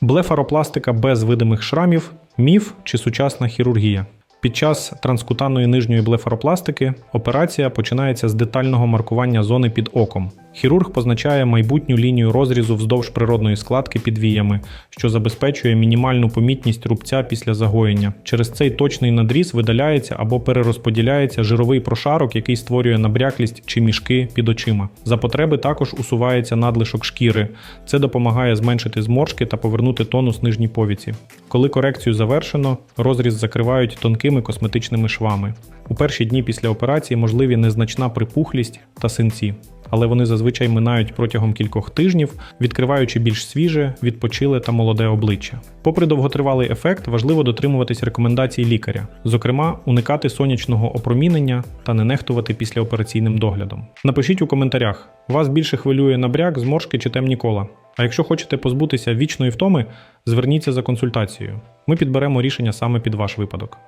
Блефаропластика без видимих шрамів міф чи сучасна хірургія. Під час транскутанної нижньої блефаропластики операція починається з детального маркування зони під оком. Хірург позначає майбутню лінію розрізу вздовж природної складки під віями, що забезпечує мінімальну помітність рубця після загоєння. Через цей точний надріз видаляється або перерозподіляється жировий прошарок, який створює набряклість чи мішки під очима. За потреби також усувається надлишок шкіри. Це допомагає зменшити зморшки та повернути тонус нижній повіці. Коли корекцію завершено, розріз закривають тонкими косметичними швами. У перші дні після операції можливі незначна припухлість та синці, але вони зазвичай минають протягом кількох тижнів, відкриваючи більш свіже, відпочиле та молоде обличчя. Попри довготривалий ефект, важливо дотримуватись рекомендацій лікаря, зокрема, уникати сонячного опромінення та не нехтувати післяопераційним доглядом. Напишіть у коментарях, вас більше хвилює набряк, зморшки чи темні кола. А якщо хочете позбутися вічної втоми, зверніться за консультацією. Ми підберемо рішення саме під ваш випадок.